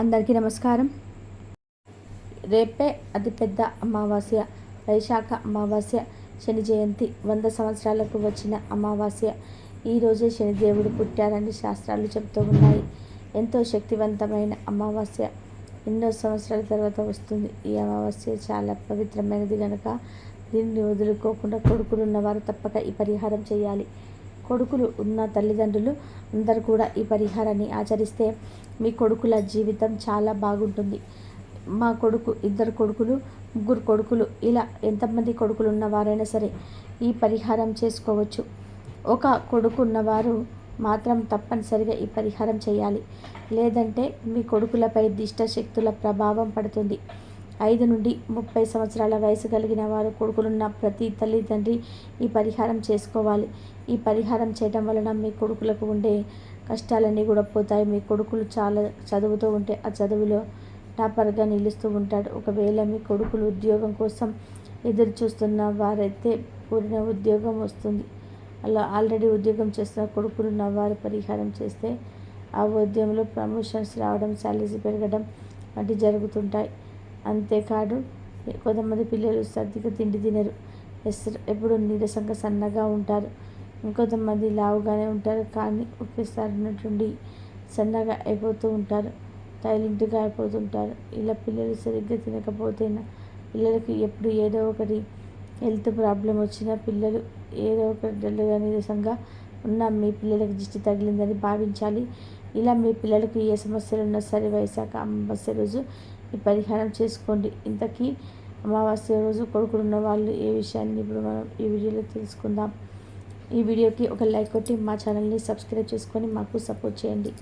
అందరికీ నమస్కారం. రేపే అతిపెద్ద అమావాస్య వైశాఖ అమావాస్య శని జయంతి వంద సంవత్సరాలకు వచ్చిన అమావాస్య. ఈరోజే శనిదేవుడు పుట్టారని శాస్త్రాలు చెబుతూ ఉన్నాయి. ఎంతో శక్తివంతమైన అమావాస్య. ఎన్నో సంవత్సరాల తర్వాత వస్తుంది. ఈ అమావాస్య చాలా పవిత్రమైనది కనుక దీన్ని వదులుకోకుండా కొడుకులు ఉన్నవారు తప్పక ఈ పరిహారం చేయాలి. కొడుకులు ఉన్న తల్లిదండ్రులు అందరూ కూడా ఈ పరిహారాన్ని ఆచరిస్తే మీ కొడుకుల జీవితం చాలా బాగుంటుంది. మా కొడుకు ఇద్దరు కొడుకులు ముగ్గురు కొడుకులు ఇలా ఎంతమంది కొడుకులు ఉన్నవారైనా సరే ఈ పరిహారం చేసుకోవచ్చు. ఒక కొడుకు ఉన్నవారు మాత్రం తప్పనిసరిగా ఈ పరిహారం చేయాలి. లేదంటే మీ కొడుకులపై దిష్ట శక్తుల ప్రభావం పడుతుంది. ఐదు నుండి ముప్పై సంవత్సరాల వయసు కలిగిన వారు కొడుకులున్న ప్రతి తల్లిదండ్రి ఈ పరిహారం చేసుకోవాలి. ఈ పరిహారం చేయడం వలన మీ కొడుకులకు ఉండే కష్టాలన్నీ కూడా పోతాయి. మీ కొడుకులు చాలా చదువుతూ ఉంటే ఆ చదువులో టాపర్గా నిలుస్తూ ఉంటాడు. ఒకవేళ మీ కొడుకులు ఉద్యోగం కోసం ఎదురు చూస్తున్న వారైతే పూర్ణ ఉద్యోగం వస్తుంది. అలా ఆల్రెడీ ఉద్యోగం చేస్తున్న కొడుకులు వారు పరిహారం చేస్తే ఆ ఉద్యోగంలో ప్రమోషన్స్ రావడం శాలరీస్ పెరగడం వంటి జరుగుతుంటాయి. అంతేకాదు కొంతమంది పిల్లలు సర్దిగా తిండి తినరు. ఎప్పుడు నీరసంగా సన్నగా ఉంటారు. ఇంకొంతమంది లావుగానే ఉంటారు కానీ ఒకేసారి ఉన్నటువంటి సన్నగా అయిపోతూ ఉంటారు సైలెంట్గా అయిపోతుంటారు. ఇలా పిల్లలు సరిగ్గా తినకపోతేనా పిల్లలకి ఎప్పుడు ఏదో ఒకటి హెల్త్ ప్రాబ్లం వచ్చినా పిల్లలు ఏదో ఒకటి డల్గా నీరసంగా ఉన్నా మీ పిల్లలకి దిష్టి తగిలిందని భావించాలి. ఇలా మీ పిల్లలకు ఏ సమస్యలు ఉన్నా సరే వైశాఖ అమావాస్య రోజు ఈ పరిహారం చేసుకోండి. ఇంతకీ అమావాస్య రోజు కొడుకులున్న వాళ్ళు ఏ విషయాన్ని ఇప్పుడు మనం ఈ వీడియోలో తెలుసుకుందాం. ఈ వీడియోకి ఒక లైక్ కొట్టి మా ఛానల్ని సబ్స్క్రైబ్ చేసుకొని మాకు సపోర్ట్ చేయండి.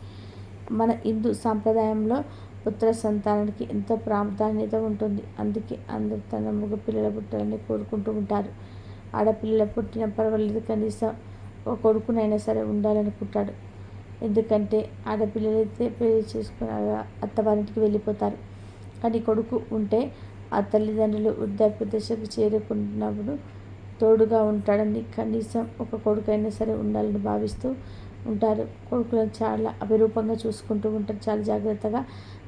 మన హిందూ సాంప్రదాయంలో పుత్ర సంతానానికి ఎంతో ప్రాధాన్యత ఉంటుంది. అందుకే అందరు తన మగ పిల్లల పుట్టాలని కోరుకుంటూ ఉంటారు. ఆడపిల్లల పుట్టిన పర్వాలేదు కనీసం ఒక కొడుకునైనా సరే ఉండాలనుకుంటాడు. ఎందుకంటే ఆడపిల్లలైతే పెళ్ళి చేసుకుని అత్తవారింటికి వెళ్ళిపోతారు. కానీ కొడుకు ఉంటే ఆ తల్లిదండ్రులు వృద్ధాప్య దశకు చేరుకుంటున్నప్పుడు తోడుగా ఉంటాడని కనీసం ఒక కొడుకైనా సరే ఉండాలని భావిస్తూ ఉంటారు. కొడుకులను చాలా అభిరూపంగా చూసుకుంటూ ఉంటారు. చాలా జాగ్రత్తగా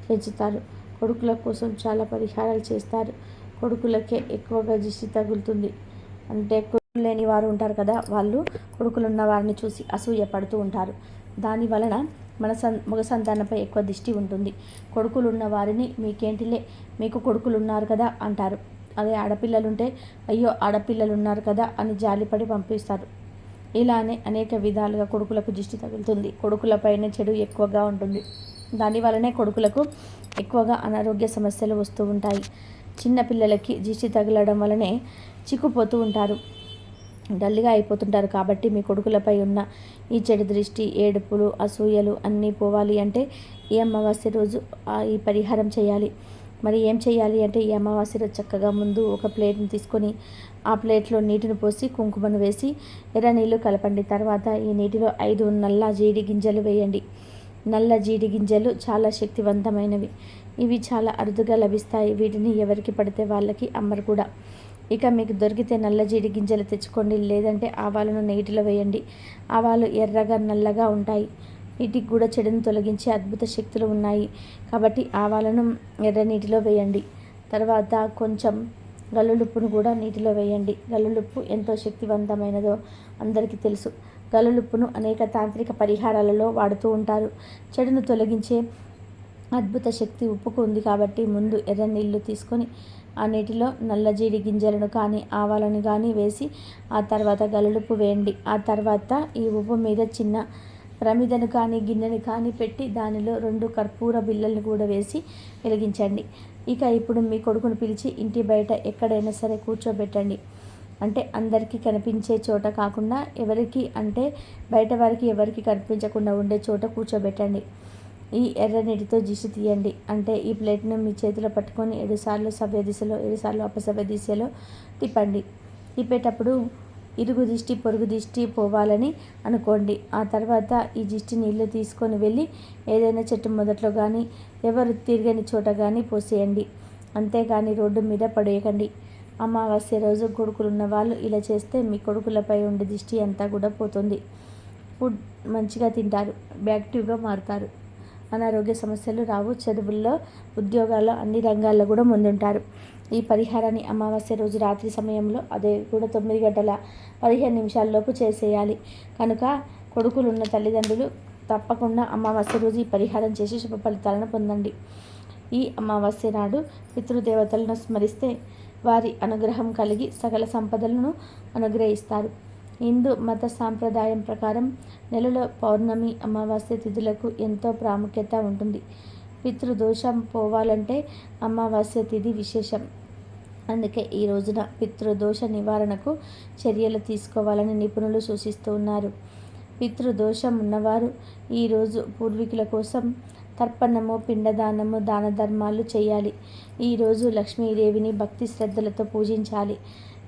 పెంచుతారు. కొడుకుల కోసం చాలా పరిహారాలు చేస్తారు. కొడుకులకే ఎక్కువగా దిష్టి తగులుతుంది. అంటే కొడుకు లేని వారు ఉంటారు కదా వాళ్ళు కొడుకులు ఉన్న వారిని చూసి అసూయ పడుతూ ఉంటారు. దాని వలన మన సం మగ సంతానంపై ఎక్కువ దిష్టి ఉంటుంది. కొడుకులు ఉన్న వారిని మీకేంటిలే? మీకు కొడుకులు ఉన్నారు కదా అంటారు. అదే ఆడపిల్లలు ఉంటే అయ్యో ఆడపిల్లలు ఉన్నారు కదా అని జాలిపడి పంపిస్తారు. ఇలానే అనేక విధాలుగా కొడుకులకు దిష్టి తగులుతుంది. కొడుకులపైనే చెడు ఎక్కువగా ఉంటుంది. దానివల్లనే కొడుకులకు ఎక్కువగా అనారోగ్య సమస్యలు వస్తూ ఉంటాయి. చిన్నపిల్లలకి దిష్టి తగలడం వలనే చిక్కుపోతూ ఉంటారు. డల్గా అయిపోతుంటారు కాబట్టి మీ కొడుకులపై ఉన్న ఈ చెడు దృష్టి ఏడుపులు అసూయలు అన్నీ పోవాలి అంటే ఈ అమావాస్య రోజు ఈ పరిహారం చేయాలి. మరి ఏం చేయాలి అంటే ఈ అమావాస్యలో చక్కగా ముందు ఒక ప్లేట్ని తీసుకొని ఆ ప్లేట్లో నీటిని పోసి కుంకుమను వేసి ఎర్ర నీళ్ళు కలపండి. తర్వాత ఈ నీటిలో ఐదు నల్ల జీడి గింజలు వేయండి. నల్ల జీడి గింజలు చాలా శక్తివంతమైనవి. ఇవి చాలా అరుదుగా లభిస్తాయి. వీటిని ఎవరికి పడితే వాళ్ళకి అమ్మరు కూడా. ఇక మీకు దొరికితే నల్ల జీడి గింజలు తెచ్చుకోండి. లేదంటే ఆవాలను నీటిలో వేయండి. ఆవాలు ఎర్రగా నల్లగా ఉంటాయి. వీటికి కూడా చెడును తొలగించే అద్భుత శక్తులు ఉన్నాయి. కాబట్టి ఆవాలను ఎర్ర నీటిలో వేయండి. తర్వాత కొంచెం గల్లులుప్పును కూడా నీటిలో వేయండి. గల్లులుప్పు ఎంతో శక్తివంతమైనదో అందరికీ తెలుసు. గల్లులుప్పును అనేక తాంత్రిక పరిహారాలలో వాడుతూ ఉంటారు. చెడును తొలగించే అద్భుత శక్తి ఉప్పుకు ఉంది కాబట్టి ముందు ఎర్ర నీళ్ళు తీసుకొని ఆ నీటిలో నల్ల జీడి గింజలను కానీ ఆవాలను కానీ వేసి ఆ తర్వాత గలుడుపు వేయండి. ఆ తర్వాత ఈ ఉప్పు మీద చిన్న ప్రమిదను కానీ గిన్నెను కానీ పెట్టి దానిలో రెండు కర్పూర బిళ్ళలను కూడా వేసి వెలిగించండి. ఇక ఇప్పుడు మీ కొడుకును పిలిచి ఇంటి బయట ఎక్కడైనా సరే కూర్చోబెట్టండి. అంటే అందరికీ కనిపించే చోట కాకుండా ఎవరికి అంటే బయట వారికి ఎవరికి కనిపించకుండా ఉండే చోట కూర్చోబెట్టండి. ఈ ఎర్ర నీటితో తీయండి. అంటే ఈ ప్లేట్ను మీ చేతిలో పట్టుకొని ఏడుసార్లు సవ్య దిశలో ఏడుసార్లు అపసవ్య దిశలో తిప్పండి. తిప్పేటప్పుడు ఇరుగు దిష్టి పొరుగు దిష్టి పోవాలని అనుకోండి. ఆ తర్వాత ఈ దిష్టి నీళ్ళు తీసుకొని వెళ్ళి ఏదైనా చెట్టు మొదట్లో కానీ ఎవరు తిరగని చోట కానీ పోసేయండి. అంతేగాని రోడ్డు మీద పడేయకండి. అమావాస్య రోజు కొడుకులు ఉన్న వాళ్ళు ఇలా చేస్తే మీ కొడుకులపై ఉండే దిష్టి అంతా కూడా పోతుంది. ఫుడ్ మంచిగా తింటారు. యాక్టివ్గా మారుతారు. అనారోగ్య సమస్యలు రావు చదువుల్లో ఉద్యోగాల్లో అన్ని రంగాల్లో కూడా ముందుంటారు. ఈ పరిహారాన్ని అమావాస్య రోజు రాత్రి సమయంలో అదే కూడా తొమ్మిది గంటల పదిహేను నిమిషాల్లోపు చేసేయాలి. కనుక కొడుకులున్న తల్లిదండ్రులు తప్పకుండా అమావాస్య రోజు ఈ పరిహారం చేసి శుభ ఫలితాలను పొందండి. ఈ అమావాస్య నాడు పితృదేవతలను స్మరిస్తే వారి అనుగ్రహం కలిగి సకల సంపదలను అనుగ్రహిస్తారు. హిందూ మత సాంప్రదాయం ప్రకారం నెలలో పౌర్ణమి అమావాస్య తిథులకు ఎంతో ప్రాముఖ్యత ఉంటుంది. పితృదోషం పోవాలంటే అమావాస్య తిథి విశేషం. అందుకే ఈ రోజున పితృదోష నివారణకు చర్యలు తీసుకోవాలని నిపుణులు సూచిస్తూ ఉన్నారు. పితృదోషం ఉన్నవారు ఈరోజు పూర్వీకుల కోసం తర్పణము పిండదానము దాన ధర్మాలు చేయాలి. ఈరోజు లక్ష్మీదేవిని భక్తి శ్రద్ధలతో పూజించాలి.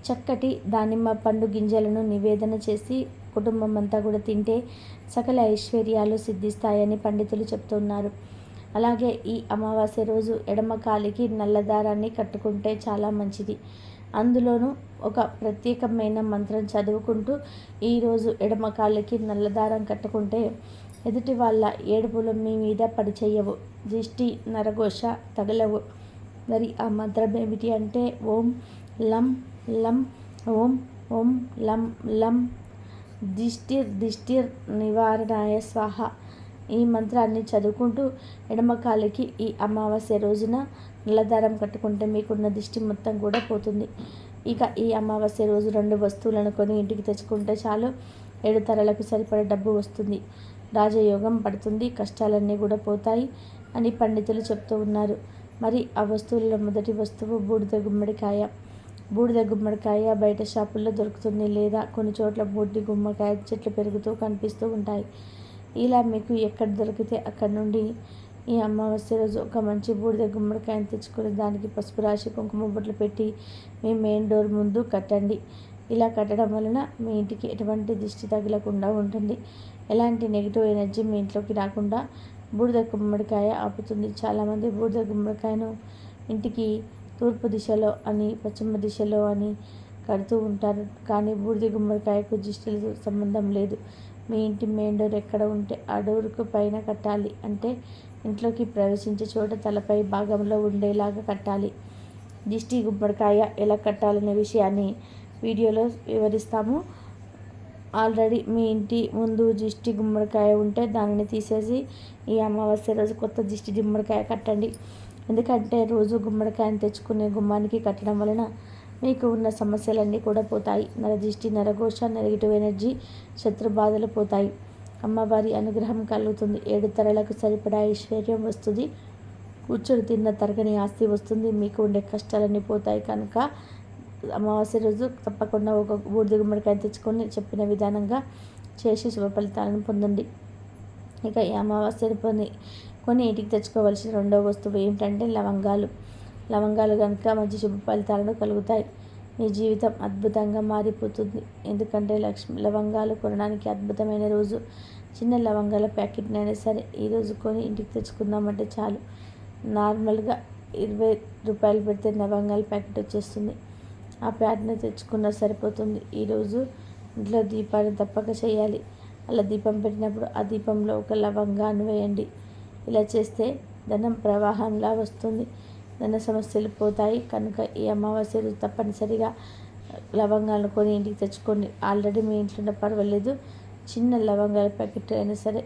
చక్కటి దానిమ్మ పండు గింజలను నివేదన చేసి కుటుంబం అంతా కూడా తింటే సకల ఐశ్వర్యాలు సిద్ధిస్తాయని పండితులు చెప్తున్నారు. అలాగే ఈ అమావాస్య రోజు ఎడమ కాలికి నల్లదారాన్ని కట్టుకుంటే చాలా మంచిది. అందులోనూ ఒక ప్రత్యేకమైన మంత్రం చదువుకుంటూ ఈరోజు ఎడమ కాలికి నల్లదారం కట్టుకుంటే ఎదుటి వాళ్ళ ఏడుపులు మీ మీద పడిచేయవు దిష్టి నరఘోష తగలవు. మరి ఆ మంత్రం ఏమిటి అంటే ఓం లం లం ఓం ఓం లం లం. దిష్టిర్ దిష్టిర్ నివారణాయ స్వాహ. ఈ మంత్రాన్ని చదువుకుంటూ ఎడమకాలికి ఈ అమావాస్య రోజున నల్లదారం కట్టుకుంటే మీకున్న దిష్టి మొత్తం కూడా పోతుంది. ఇక ఈ అమావాస్య రోజు రెండు వస్తువులను కొని ఇంటికి తెచ్చుకుంటే చాలు. ఏడు తరలకు సరిపడే డబ్బు వస్తుంది. రాజయోగం పడుతుంది. కష్టాలన్నీ కూడా పోతాయి అని పండితులు చెప్తూ ఉన్నారు. మరి ఆ వస్తువులలో మొదటి వస్తువు బూడిద గుమ్మడికాయ. బూడిద గుమ్మడికాయ బయట షాపుల్లో దొరుకుతుంది లేదా కొన్ని చోట్ల బూడిద గుమ్మడికాయ చెట్లు పెరుగుతూ కనిపిస్తూ ఉంటాయి. ఇలా మీకు ఎక్కడ దొరికితే అక్కడ నుండి ఈ అమావాస్య రోజు ఒక మంచి బూడిద గుమ్మడికాయను తెచ్చుకుని దానికి పసుపు రాసి కుంకుమ బొట్లు పెట్టి మీ మెయిన్ డోర్ ముందు కట్టండి. ఇలా కట్టడం వలన మీ ఇంటికి ఎటువంటి దిష్టి తగలకుండా ఉంటుంది. ఎలాంటి నెగిటివ్ ఎనర్జీ మీ ఇంట్లోకి రాకుండా బూడిద గుమ్మడికాయ ఆపుతుంది. చాలామంది బూడిద గుమ్మడికాయను ఇంటికి తూర్పు దిశలో అని పశ్చిమ దిశలో అని కడుతూ ఉంటారు. కానీ బూడిద గుమ్మడికాయకు దిష్టితో సంబంధం లేదు. మీ ఇంటి మెయిన్ డోర్ ఎక్కడ ఉంటే ఆ డోర్కు పైన కట్టాలి. అంటే ఇంట్లోకి ప్రవేశించే చోట తలపై భాగంలో ఉండేలాగా కట్టాలి. దిష్టి గుమ్మడికాయ ఎలా కట్టాలనే విషయాన్ని వీడియోలో వివరిస్తాము. ఆల్రెడీ మీ ఇంటి ముందు దిష్టి గుమ్మడికాయ ఉంటే దానిని తీసేసి ఈ అమావాస్య రోజు కొత్త దిష్టి గుమ్మడికాయ కట్టండి. ఎందుకంటే రోజు గుమ్మడికాయను తెచ్చుకునే గుమ్మానికి కట్టడం వలన మీకు ఉన్న సమస్యలన్నీ కూడా పోతాయి. నరదిష్టి నరఘోష నెగిటివ్ ఎనర్జీ శత్రు బాధలు పోతాయి. అమ్మవారి అనుగ్రహం కలుగుతుంది. ఏడు తరలకు సరిపడా ఐశ్వర్యం వస్తుంది. కూర్చొని తిన్న తరగని ఆస్తి వస్తుంది. మీకు ఉండే కష్టాలన్నీ పోతాయి కనుక అమావాస్య రోజు తప్పకుండా ఒక బూడిద గుమ్మడికాయ తెచ్చుకొని చెప్పిన విధానంగా చేసి శుభ ఫలితాలను పొందండి. ఇక ఈ అమావాస్య కొన్ని ఇంటికి తెచ్చుకోవలసిన రెండవ వస్తువు ఏమిటంటే లవంగాలు. లవంగాలు కనుక మంచి శుభ ఫలితాలను కలుగుతాయి. మీ జీవితం అద్భుతంగా మారిపోతుంది. ఎందుకంటే లక్ష్మి లవంగాలు కొనడానికి అద్భుతమైన రోజు. చిన్న లవంగాల ప్యాకెట్నైనా సరే ఈరోజు కొని ఇంటికి తెచ్చుకుందామంటే చాలు. నార్మల్గా ఇరవై రూపాయలు పెడితే లవంగాల ప్యాకెట్ వచ్చేస్తుంది. ఆ ప్యాకెట్ని తెచ్చుకున్నా సరిపోతుంది. ఈరోజు ఇంట్లో దీపాన్ని తప్పక చేయాలి. అలా దీపం పెట్టినప్పుడు ఆ దీపంలో ఒక లవంగాన్ని వేయండి. ఇలా చేస్తే ధనం ప్రవాహంలా వస్తుంది. ధన సమస్యలు పోతాయి. కనుక ఈ అమావాస్య రోజు తప్పనిసరిగా లవంగాలను కొని ఇంటికి తెచ్చుకోండి. ఆల్రెడీ మీ ఇంట్లో పర్వాలేదు. చిన్న లవంగాల ప్యాకెట్ అయినా సరే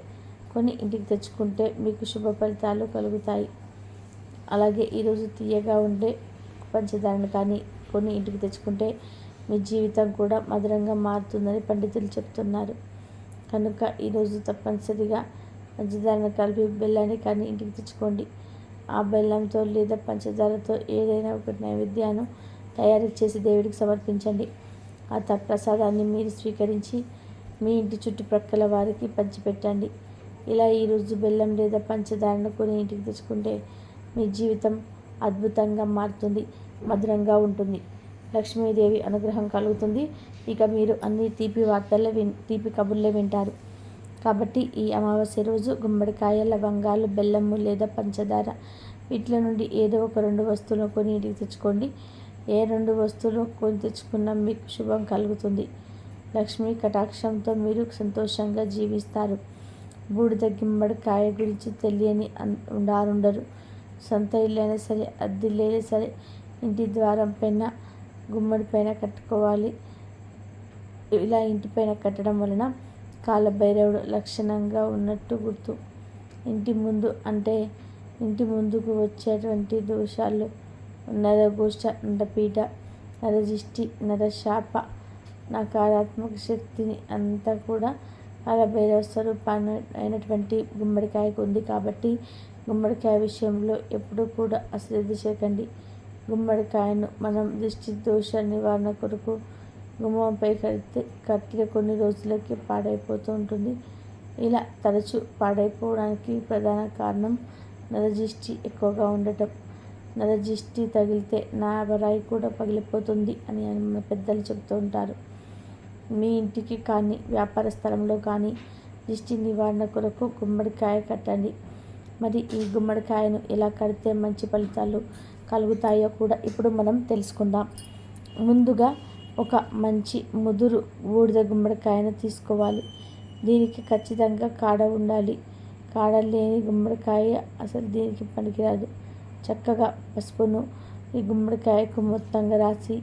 కొని ఇంటికి తెచ్చుకుంటే మీకు శుభ ఫలితాలు కలుగుతాయి. అలాగే ఈరోజు తీయగా ఉండే పంచదారను కానీ కొని ఇంటికి తెచ్చుకుంటే మీ జీవితం కూడా మధురంగా మారుతుందని పండితులు చెప్తున్నారు. కనుక ఈరోజు తప్పనిసరిగా పంచదారను కలిపి బెల్లాన్ని కానీ ఇంటికి తెచ్చుకోండి. ఆ బెల్లంతో లేదా పంచదారతో ఏదైనా ఒక నైవేద్యాన్ని తయారు చేసి దేవుడికి సమర్పించండి. ఆ ప్రసాదాన్ని మీరు స్వీకరించి మీ ఇంటి చుట్టుప్రక్కల వారికి పంచిపెట్టండి. ఇలా ఈరోజు బెల్లం లేదా పంచదారను కొని ఇంటికి తెచ్చుకుంటే మీ జీవితం అద్భుతంగా మారుతుంది మధురంగా ఉంటుంది. లక్ష్మీదేవి అనుగ్రహం కలుగుతుంది. ఇక మీరు అన్ని తీపి వార్తలే విన్ తీపి కబుర్లే వింటారు. కాబట్టి ఈ అమావాస్య రోజు గుమ్మడికాయ లవంగాలు బెల్లము లేదా పంచదార వీటిలో నుండి ఏదో ఒక రెండు వస్తువులు కొని ఇంటికి తెచ్చుకోండి. ఏ రెండు వస్తువులు కొని తెచ్చుకున్నా మీకు శుభం కలుగుతుంది. లక్ష్మీ కటాక్షంతో మీరు సంతోషంగా జీవిస్తారు. బూడిద గుమ్మడికాయ గురించి తెలియని ఉండారుండరు. సొంత ఇల్లైనా సరే సరే అద్దిల్లైనా సరే ఇంటి ద్వారం పైన గుమ్మడి పైన కట్టుకోవాలి. ఇలా ఇంటి పైన కట్టడం వలన కాలభైరవుడు లక్షణంగా ఉన్నట్టు గుర్తు. ఇంటి ముందు అంటే ఇంటి ముందుకు వచ్చేటువంటి దోషాలు నరఘోష నరపీఠ నరజిష్టి నరశాప నకారాత్మక శక్తిని అంతా కూడా కాలభైరవ స్వరూపాన్ని అయినటువంటి గుమ్మడికాయకు ఉంది కాబట్టి గుమ్మడికాయ విషయంలో ఎప్పుడూ కూడా అశ్రద్ధ చేయకండి. గుమ్మడికాయను మనం దిష్టి దోష నివారణ కొరకు గుమ్మంపై కడితే కట్టిన కొన్ని రోజులకి పాడైపోతూ ఉంటుంది. ఇలా తరచు పాడైపోవడానికి ప్రధాన కారణం నరజిష్టి ఎక్కువగా ఉండటం. నరజిష్టి తగిలితే నాబరాయి కూడా పగిలిపోతుంది అని మన పెద్దలు చెబుతూ ఉంటారు. మీ ఇంటికి కానీ వ్యాపార స్థలంలో కానీ దిష్టి నివారణ కొరకు గుమ్మడికాయ కట్టండి. మరి ఈ గుమ్మడికాయను ఎలా కడితే మంచి ఫలితాలు కలుగుతాయో కూడా ఇప్పుడు మనం తెలుసుకుందాం. ముందుగా ఒక మంచి ముదురు బూడిద గుమ్మడికాయను తీసుకోవాలి. దీనికి ఖచ్చితంగా కాడ ఉండాలి. కాడ లేని గుమ్మడికాయ అసలు దీనికి పనికిరాదు. చక్కగా పసుపును ఈ గుమ్మడికాయకు మొత్తంగా రాసి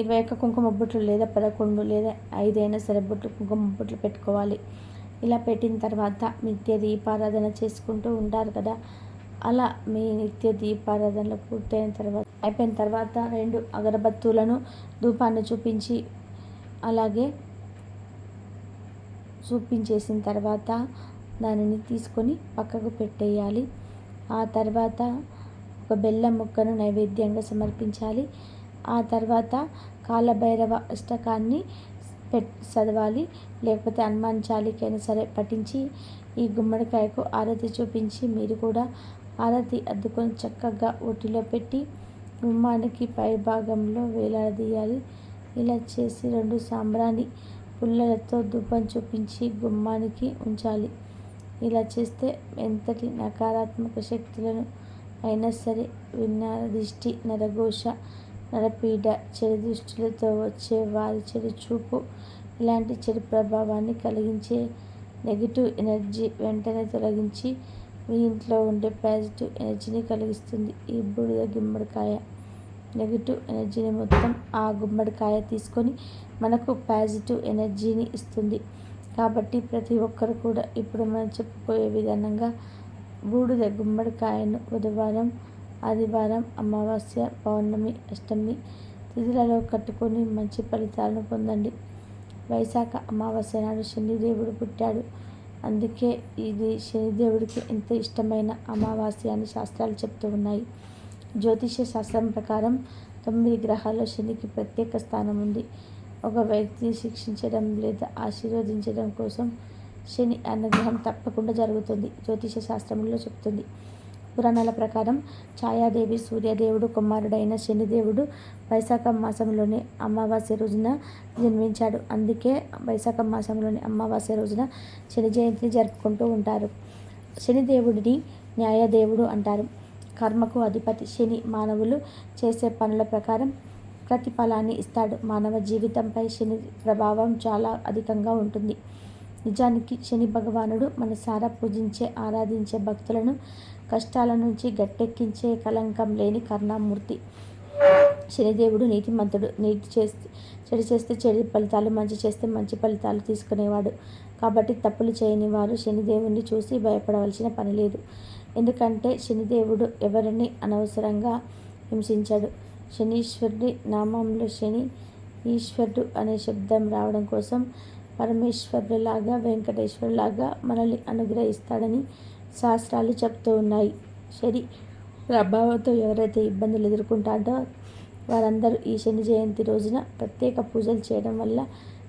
ఇరవై ఒక్క కుంకుమ బొట్లు లేదా పదకొండు లేదా ఐదైనా సరే బొట్లు కుంకుమ బొట్లు పెట్టుకోవాలి. ఇలా పెట్టిన తర్వాత నిత్య దీపారాధన చేసుకుంటూ ఉంటారు కదా. అలా మీ నిత్య దీపారాధనలు పూర్తయిన తర్వాత అయిపోయిన తర్వాత రెండు అగరబత్తులను ధూపాన్ని చూపించి అలాగే చూపించేసిన తర్వాత దానిని తీసుకొని పక్కకు పెట్టేయాలి. ఆ తర్వాత ఒక బెల్లం ముక్కను నైవేద్యంగా సమర్పించాలి. ఆ తర్వాత కాలభైరవ అష్టకాన్ని పెట్ చదవాలి లేకపోతే హనుమాన్ చాలికైనా సరే పఠించి ఈ గుమ్మడికాయకు ఆరతి చూపించి మీరు కూడా ఆరతి అద్దుకొని చక్కగా ఒటిలో పెట్టి గుమ్మానికి పై భాగంలో వేలాడదీయాలి. ఇలా చేసి రెండు సాంబ్రాణి పుల్లలతో దుబ్బం చూపించి గుమ్మానికి ఉంచాలి. ఇలా చేస్తే ఎంతటి నకారాత్మక శక్తులను అయినా సరే విన్నార దిష్టి నరఘోష నరపీడ చెడు దృష్టిలతో వచ్చే వారి చెడు చూపు ఇలాంటి చెడు ప్రభావాన్ని కలిగించే నెగిటివ్ ఎనర్జీ వెంటనే తొలగించి మీ ఇంట్లో ఉండే పాజిటివ్ ఎనర్జీని కలిగిస్తుంది. ఈ బూడిద గుమ్మడికాయ. నెగిటివ్ ఎనర్జీని మొత్తం ఆ గుమ్మడికాయ తీసుకొని మనకు పాజిటివ్ ఎనర్జీని ఇస్తుంది. కాబట్టి ప్రతి ఒక్కరు కూడా ఇప్పుడు మనం చెప్పుకోయే విధానంగా బూడిద గుమ్మడికాయను బుధవారం ఆదివారం అమావాస్య పౌర్ణమి అష్టమి తిథులలో కట్టుకొని మంచి ఫలితాలను పొందండి. వైశాఖ అమావాస్య నాడు శనిదేవుడు పుట్టాడు. అందుకే ఇది శనిదేవుడికి ఎంత ఇష్టమైన అమావాస్య అని శాస్త్రాలు చెప్తూ ఉన్నాయి. జ్యోతిష శాస్త్రం ప్రకారం తొమ్మిది గ్రహాల్లో శనికి ప్రత్యేక స్థానం ఉంది. ఒక వ్యక్తిని శిక్షించడం లేదా ఆశీర్వదించడం కోసం శని అనుగ్రహం తప్పకుండా జరుగుతుంది. జ్యోతిష శాస్త్రంలో చెప్తుంది. పురాణాల ప్రకారం ఛాయాదేవి సూర్యదేవుడు కుమారుడైన శనిదేవుడు వైశాఖ మాసంలోని అమావాస్య రోజున జన్మించాడు. అందుకే వైశాఖ మాసంలోని అమావాస్య రోజున శని జయంతిని జరుపుకుంటూ ఉంటారు. శనిదేవుడిని న్యాయదేవుడు అంటారు. కర్మకు అధిపతి శని మానవులు చేసే పనుల ప్రకారం ప్రతిఫలాన్ని ఇస్తాడు. మానవ జీవితంపై శని ప్రభావం చాలా అధికంగా ఉంటుంది. నిజానికి శని భగవానుడు మనసారా పూజించే ఆరాధించే భక్తులను కష్టాల నుంచి గట్టెక్కించే కలంకం లేని కరుణామూర్తి. శనిదేవుడు నీతిమంతుడు. నీతి చేస్తే చెడు చేస్తే చెడు ఫలితాలు మంచి చేస్తే మంచి ఫలితాలు తీసుకునేవాడు. కాబట్టి తప్పులు చేయని వారు శనిదేవుని చూసి భయపడవలసిన పని లేదు. ఎందుకంటే శనిదేవుడు ఎవరిని అనవసరంగా హింసించాడు. శనీశ్వరుడి నామంలో శని ఈశ్వరుడు అనే శబ్దం రావడం కోసం పరమేశ్వరులాగా వెంకటేశ్వరులాగా మనల్ని అనుగ్రహిస్తాడని శాస్త్రాలు చెప్తూ ఉన్నాయి. శని ప్రభావంతో ఎవరైతే ఇబ్బందులు ఎదుర్కొంటారో వారందరూ ఈ శని జయంతి రోజున ప్రత్యేక పూజలు చేయడం వల్ల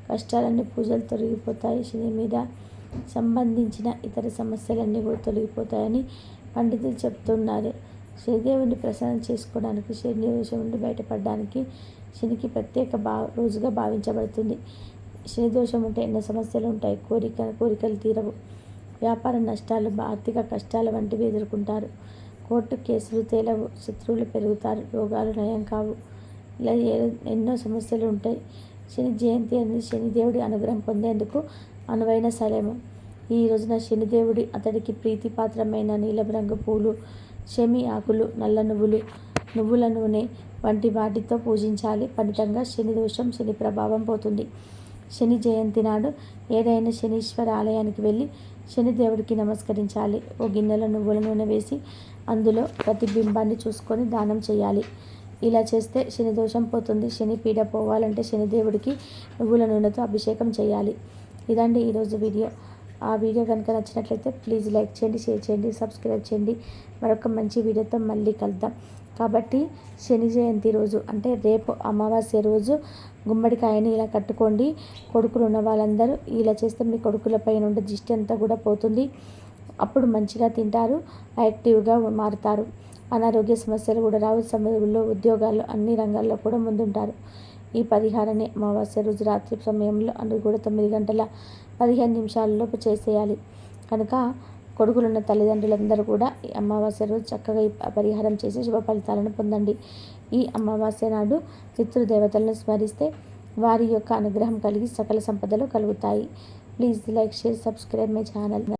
కష్టాలన్నీ పూజలు తొలగిపోతాయి. శని మీద సంబంధించిన ఇతర సమస్యలన్నీ కూడా తొలగిపోతాయని పండితులు చెప్తున్నారు. శనిదేవుని ప్రసన్నం చేసుకోవడానికి శని దోషం నుండి బయటపడడానికి శనికి ప్రత్యేక భా రోజుగా భావించబడుతుంది. శనిదోషం ఉంటే ఎన్నో సమస్యలు ఉంటాయి కోరిక కోరికలు తీరవు. వ్యాపార నష్టాలు ఆర్థిక కష్టాల వంటివి ఎదుర్కొంటారు. కోర్టు కేసులు తేలవు. శత్రువులు పెరుగుతారు. రోగాలు నయం కావు. ఇలా ఎన్నో సమస్యలు ఉంటాయి శని జయంతి అనేది శనిదేవుడి అనుగ్రహం పొందేందుకు అనువైన సలేము. ఈ రోజున శనిదేవుడి అతడికి ప్రీతిపాత్రమైన నీలం రంగు పూలు శమి ఆకులు నల్ల నువ్వులు నువ్వుల నూనె వంటి వాటితో పూజించాలి. ఫలితంగా శని దోషం శని ప్రభావం పోతుంది. శని జయంతి నాడు ఏదైనా శనీశ్వర ఆలయానికి వెళ్ళి శనిదేవుడికి నమస్కరించాలి. ఓ గిన్నెలో నువ్వుల నూనె వేసి అందులో ప్రతిబింబాన్ని చూసుకొని దానం చేయాలి. ఇలా చేస్తే శని దోషం పోతుంది. శని పీడ పోవాలంటే శనిదేవుడికి నువ్వుల నూనెతో అభిషేకం చేయాలి. ఇదండి ఈరోజు వీడియో. ఆ వీడియో కనుక నచ్చినట్లయితే ప్లీజ్ లైక్ చేయండి షేర్ చేయండి సబ్స్క్రైబ్ చేయండి. మరొక మంచి వీడియోతో మళ్ళీ కలుద్దాం. కాబట్టి శని జయంతి రోజు అంటే రేపు అమావాస్య రోజు గుమ్మడికాయని ఇలా కట్టుకోండి. కొడుకులు ఉన్న వాళ్ళందరూ ఇలా చేస్తే మీ కొడుకులపై నుండి దిష్టి అంతా కూడా పోతుంది. అప్పుడు మంచిగా తింటారు యాక్టివ్గా మారుతారు. అనారోగ్య సమస్యలు కూడా రావు సమయంలో ఉద్యోగాల్లో అన్ని రంగాల్లో కూడా ముందుంటారు. ఈ పరిహారాన్ని అమావాస్య రోజు రాత్రి సమయంలో అది కూడా తొమ్మిది గంటల పదిహేను నిమిషాలలోపు చేసేయాలి. కనుక కొడుకులున్న తల్లిదండ్రులందరూ కూడా ఈ అమావాస్య రోజు చక్కగా ఈ పరిహారం చేసి శుభ ఫలితాలను పొందండి. ఈ అమావాస్య నాడు పితృదేవతలను స్మరిస్తే వారి యొక్క అనుగ్రహం కలిగి సకల సంపదలు కలుగుతాయి. Please like share subscribe my channel.